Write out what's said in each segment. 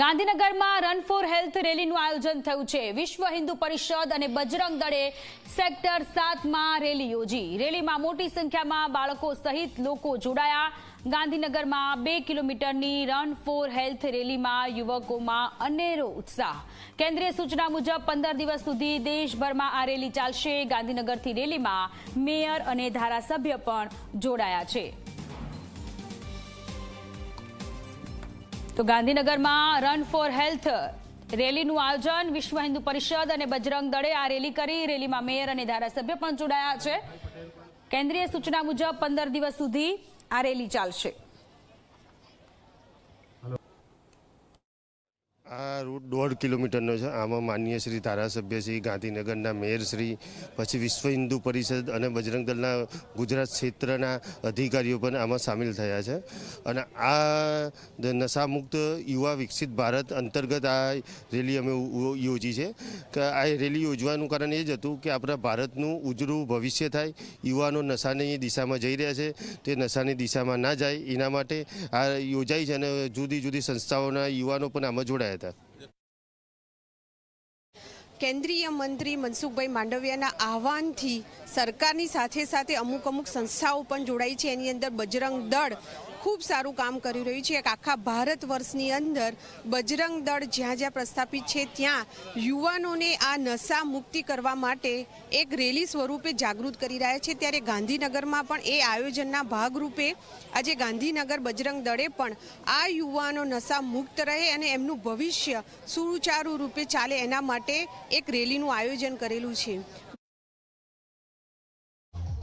ગાંધીનગરમાં run for health રેલીનું આયોજન થયું છે. વિશ્વ હિન્દુ પરિષદ અને બજરંગ દળે સેક્ટર સાતમાં રેલી યોજી. રેલીમાં મોટી સંખ્યામાં બાળકો સહિત લોકો જોડાયા. ગાંધીનગરમાં બે કિલોમીટરની રન ફોર હેલ્થ રેલીમાં યુવકોમાં અનેરો ઉત્સાહ. કેન્દ્રીય સૂચના મુજબ પંદર દિવસ સુધી દેશભરમાં આ રેલી ચાલશે. ગાંધીનગરથી રેલીમાં મેયર અને ધારાસભ્ય પણ જોડાયા છે. તો ગાંધીનગરમાં રન ફોર હેલ્થ રેલીનું આયોજન, વિશ્વ હિન્દુ પરિષદ અને બજરંગ દળે આ રેલી કરી. રેલીમાં મેયર અને ધારાસભ્ય પણ જોડાયા છે. કેન્દ્રીય સૂચના મુજબ પંદર દિવસ સુધી આ રેલી ચાલશે આ રૂટ દોઢ કિલોમીટરનો છે. આમાં માનનીય શ્રી ધારાસભ્ય શ્રી ગાંધીનગરના મેયર શ્રી, પછી વિશ્વ હિન્દુ પરિષદ અને બજરંગ દળના ગુજરાત ક્ષેત્રના અધિકારીઓ પણ આમાં સામેલ થયા છે. અને આ નશામુક્ત યુવા વિકસિત ભારત અંતર્ગત આ રેલી અમે યોજી છે. કે આ રેલી યોજવાનું કારણ એ જ હતું કે આપણા ભારતનું ઉજળું ભવિષ્ય થાય. યુવાનો નશાની દિશામાં જઈ રહ્યા છે. તે નશાની દિશામાં ના જાય. એના માટે આ યોજાઈ છે અને જુદી જુદી સંસ્થાઓના યુવાનો પણ આમાં જોડાયા હતા. કેન્દ્રીય મંત્રી મનસુખભાઈ માંડવિયાના આહવાનથી સરકારની સાથે સાથે અમુક અમુક સંસ્થાઓ પણ જોડાઈ છે. એની અંદર બજરંગ દળ ખૂબ સારું કામ કરી રહ્યું છે. એક આખા ભારત વર્ષની અંદર બજરંગ દળ જ્યાં જ્યાં પ્રસ્થાપિત છે, ત્યાં યુવાનોને આ નશા મુક્તિ કરવા માટે એક રેલી સ્વરૂપે જાગૃત કરી રહ્યા છે. ત્યારે ગાંધીનગરમાં પણ એ આયોજનના ભાગરૂપે આજે ગાંધીનગર બજરંગ દળે પણ આ યુવાનો નશા મુક્ત રહે અને એમનું ભવિષ્ય સુચારુ રૂપે ચાલે એના માટે એક રેલીનું આયોજન કરેલું છે.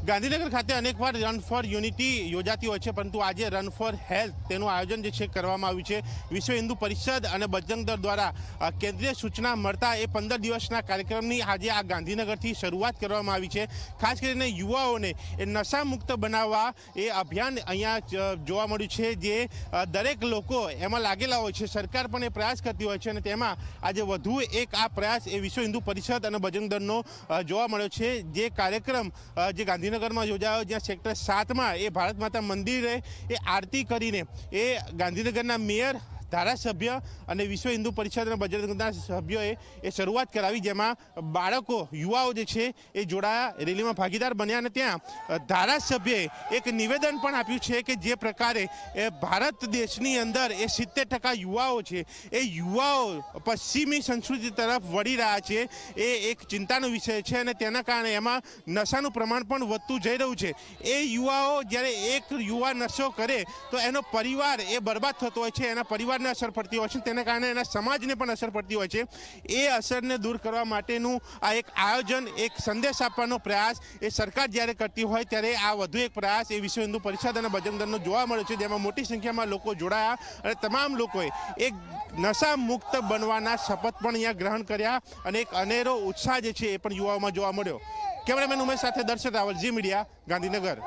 ગાંધીનગર ખાતે અનેકવાર રન ફોર યુનિટી યોજાતી હોય છે, પરંતુ આજે રન ફોર હેલ્થ તેનું આયોજન જે છે કરવામાં આવ્યું છે. વિશ્વ હિન્દુ પરિષદ અને બજરંગ દળ દ્વારા કેન્દ્રીય સૂચના મળતા એ પંદર દિવસના કાર્યક્રમની આજે આ ગાંધીનગરથી શરૂઆત કરવામાં આવી છે. ખાસ કરીને યુવાઓને એ નશામુક્ત બનાવવા એ અભિયાન અહીંયા જોવા મળ્યું છે જે દરેક લોકો એમાં લાગેલા હોય છે. સરકાર પણ એ પ્રયાસ કરતી હોય છે અને તેમાં આજે વધુ એક આ પ્રયાસ એ વિશ્વ હિન્દુ પરિષદ અને બજરંગ દળનો જોવા મળ્યો છે. જે કાર્યક્રમ જે જે ગાંધીનગરમાં યોજાયો, જ્યાં સેક્ટર સાતમાં એ ભારત માતા મંદિરે એ આરતી કરીને એ ગાંધીનગરના મેયર ધારાસભ્ય અને વિશ્વ હિન્દુ પરિષદ અને બજરંગના સભ્યોએ એ શરૂઆત કરાવી, જેમાં બાળકો, યુવાઓ જે છે, એ જોડાયા, રેલીમાં ભાગીદાર બન્યા અને ત્યાં ધારાસભ્યએ એક નિવેદન પણ આપ્યું છે કે જે પ્રકારે એ ભારત દેશની અંદર એ સિત્તેર ટકા યુવાઓ છે, એ યુવાઓ પશ્ચિમી સંસ્કૃતિ તરફ વળી રહ્યા છે, એ એક ચિંતાનો વિષય છે અને તેના કારણે એમાં નશાનું પ્રમાણ પણ વધતું જઈ રહ્યું છે. એ યુવાઓ જ્યારે એક યુવા નશો કરે, તો એનો પરિવાર એ બરબાદ થતો હોય છે, એના પરિવારને અસર પડતી હોય છે તેના કારણે એના સમાજને પણ અસર પડતી હોય છે. એ અસરને દૂર કરવા માટેનું આ એક આયોજન, એક સંદેશ આપવાનો પ્રયાસ એ સરકાર જ્યારે કરતી હોય ત્યારે આ વધુ એક પ્રયાસ એ વિશ્વ હિન્દુ પરિષદ અને બજરંગ જોવા મળ્યો છે. જેમાં મોટી સંખ્યામાં લોકો જોડાયા અને તમામ લોકોએ એક નશા મુક્ત બનવાના શપથ પણ અહીંયા ગ્રહણ કર્યા અને એક અનેરો ઉત્સાહ જે છે એ પણ યુવાઓમાં જોવા મળ્યો. કેમેરામેન ઉમેશ સાથે દર્શક રાવલ જી મીડિયા, ગાંધીનગર.